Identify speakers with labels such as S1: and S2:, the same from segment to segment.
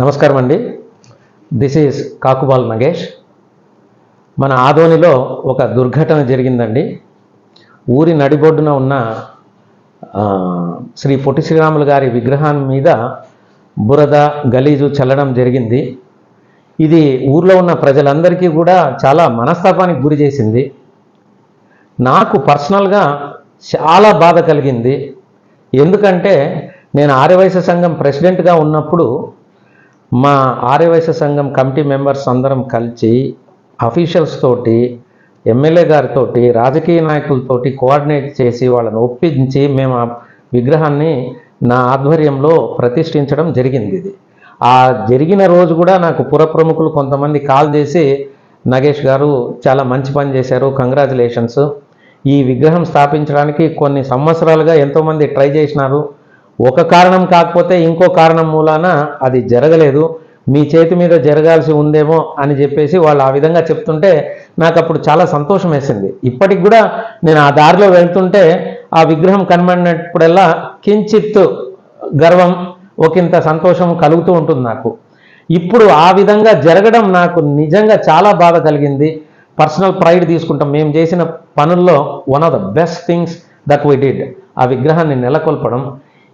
S1: నమస్కారం అండి. This is Kakubal Nagesh. మన ఆదోనిలో ఒక దుర్ఘటన జరిగిందండి. ఊరి నడిబొడ్డున ఉన్న శ్రీ పొట్టి శ్రీరాములు గారి విగ్రహం మీద బురద గలీజు చల్లడం జరిగింది. ఇది ఊర్లో ఉన్న ప్రజలందరికీ కూడా చాలా మనస్తాపానికి గురి చేసింది. నాకు పర్సనల్గా చాలా బాధ కలిగింది. ఎందుకంటే నేను ఆర్యవైశ్య సంఘం ప్రెసిడెంట్గా ఉన్నప్పుడు మా ఆర్యవైశ్య సంఘం కమిటీ మెంబర్స్ అందరం కలిసి అఫీషియల్స్ తోటి ఎమ్మెల్యే గారితో రాజకీయ నాయకులతోటి కోఆర్డినేట్ చేసి వాళ్ళని ఒప్పించి మేము ఆ విగ్రహాన్ని నా ఆధ్వర్యంలో ప్రతిష్ఠించడం జరిగింది ఇది. ఆ జరిగిన రోజు కూడా నాకు పుర ప్రముఖులు కొంతమంది కాల్ చేసి నగేష్ గారు చాలా మంచి పని చేశారు కంగ్రాచులేషన్స్. ఈ విగ్రహం స్థాపించడానికి కొన్ని సంవత్సరాలుగా ఎంతోమంది ట్రై చేసినారు. ఒక కారణం కాకపోతే ఇంకో కారణం మూలాన అది జరగలేదు మీ చేతి మీద జరగాల్సి ఉందేమో అని చెప్పేసి వాళ్ళు ఆ విధంగా చెప్తుంటే నాకు అప్పుడు చాలా సంతోషం వేసింది. ఇప్పటికి కూడా నేను ఆ దారిలో వెళ్తుంటే ఆ విగ్రహం కనబడినప్పుడల్లా కించిత్ గర్వం ఒకంత సంతోషం కలుగుతూ ఉంటుంది నాకు. ఇప్పుడు ఆ విధంగా జరగడం నాకు నిజంగా చాలా బాధ కలిగింది. పర్సనల్ ప్రైడ్ తీసుకుంటాం. మేము చేసిన పనుల్లో one of the best things that we did ఆ విగ్రహాన్ని నెలకొల్పడం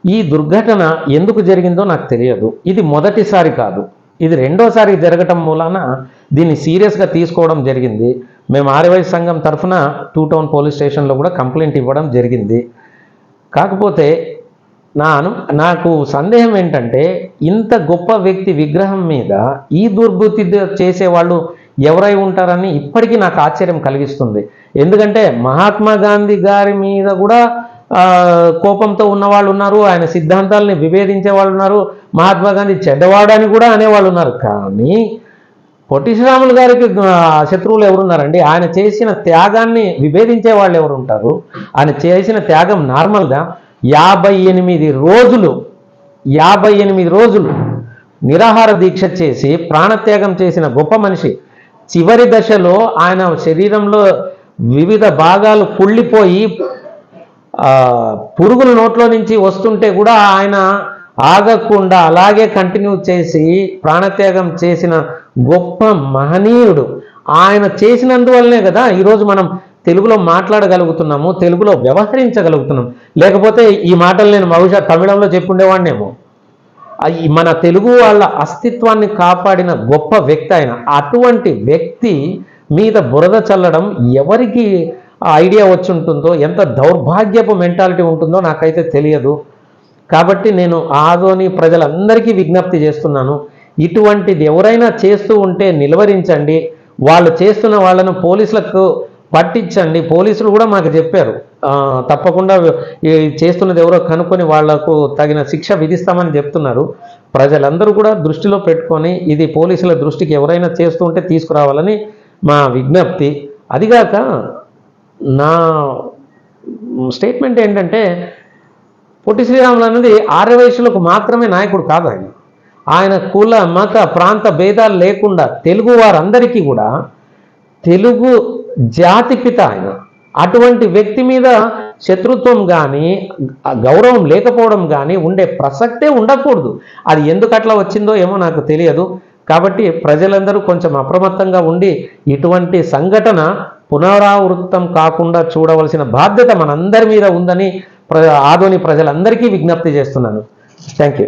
S1: ఈ దుర్ఘటన ఎందుకు జరిగిందో నాకు తెలియదు. ఇది మొదటిసారి కాదు. ఇది రెండోసారి జరగటం మూలాన దీన్ని సీరియస్గా తీసుకోవడం జరిగింది. మేము ఆర్యవైశ్య సంఘం తరఫున టూ టౌన్ పోలీస్ స్టేషన్లో కూడా కంప్లైంట్ ఇవ్వడం జరిగింది. కాకపోతే నా అను నాకు సందేహం ఏంటంటే ఇంత గొప్ప వ్యక్తి విగ్రహం మీద ఈ దుర్బుద్ధి చేసేవాళ్ళు ఎవరై ఉంటారని ఇప్పటికీ నాకు ఆశ్చర్యం కలిగిస్తుంది. ఎందుకంటే మహాత్మా గాంధీ గారి మీద కూడా కోపంతో ఉన్నవాళ్ళు ఉన్నారు ఆయన సిద్ధాంతాలని విభేదించే వాళ్ళు ఉన్నారు మహాత్మా గాంధీ చెడ్డవాడని కూడా అనేవాళ్ళు ఉన్నారు. కానీ పొట్టి శ్రీరాములు గారికి శత్రువులు ఎవరున్నారండి? ఆయన చేసిన త్యాగాన్ని విభేదించే వాళ్ళు ఎవరు ఉంటారు ఆయన చేసిన త్యాగం నార్మల్గా యాభై ఎనిమిది రోజులు యాభై ఎనిమిది రోజులు నిరాహార దీక్ష చేసి ప్రాణత్యాగం చేసిన గొప్ప మనిషి. చివరి దశలో ఆయన శరీరంలో వివిధ భాగాలు కుళ్ళిపోయి పురుగుల నోట్లో నుంచి వస్తుంటే కూడా ఆయన ఆగకుండా అలాగే కంటిన్యూ చేసి ప్రాణత్యాగం చేసిన గొప్ప మహనీయుడు. ఆయన చేసినందువల్లనే కదా ఈరోజు మనం తెలుగులో మాట్లాడగలుగుతున్నాము తెలుగులో వ్యవహరించగలుగుతున్నాం. లేకపోతే ఈ మాటలు నేను బహుశా తమిళంలో చెప్పుండేవాడినేమో. మన తెలుగు వాళ్ళ అస్తిత్వాన్ని కాపాడిన గొప్ప వ్యక్తి ఆయన. అటువంటి వ్యక్తి మీద బురద చల్లడం ఎవరికి ఐడియా వచ్చి ఉంటుందో ఎంత దౌర్భాగ్యపు మెంటాలిటీ ఉంటుందో నాకైతే తెలియదు. కాబట్టి నేను ఆదోని ప్రజలందరికీ విజ్ఞప్తి చేస్తున్నాను ఇటువంటిది ఎవరైనా చేస్తూ ఉంటే నిలువరించండి వాళ్ళు చేస్తున్న వాళ్ళను పోలీసులకు పట్టించండి. పోలీసులు కూడా మాకు చెప్పారు తప్పకుండా ఈ చేస్తున్నది ఎవరో కనుక్కొని వాళ్ళకు తగిన శిక్ష విధిస్తామని చెప్తున్నారు. ప్రజలందరూ కూడా దృష్టిలో పెట్టుకొని ఇది పోలీసుల దృష్టికి ఎవరైనా చేస్తూ ఉంటే తీసుకురావాలని మా విజ్ఞప్తి. అదిగాక నా స్టేట్మెంట్ ఏంటంటే పొట్టి శ్రీరాములు అనేది ఆర్యవైశ్యులకు మాత్రమే నాయకుడు కాదు ఆయన. ఆయన కుల మత ప్రాంత భేదాలు లేకుండా తెలుగు వారందరికీ కూడా తెలుగు జాతి పిత ఆయన. అటువంటి వ్యక్తి మీద శత్రుత్వం కానీ గౌరవం లేకపోవడం కానీ ఉండే ప్రసక్తే ఉండకూడదు. అది ఎందుకు అట్లా వచ్చిందో ఏమో నాకు తెలియదు. కాబట్టి ప్రజలందరూ కొంచెం అప్రమత్తంగా ఉండి ఇటువంటి సంఘటన పునరావృతం కాకుండా చూడవలసిన బాధ్యత మనందరి మీద ఉందని ప్ర ఆదోని ప్రజలందరికీ విజ్ఞప్తి చేస్తున్నాను. Thank you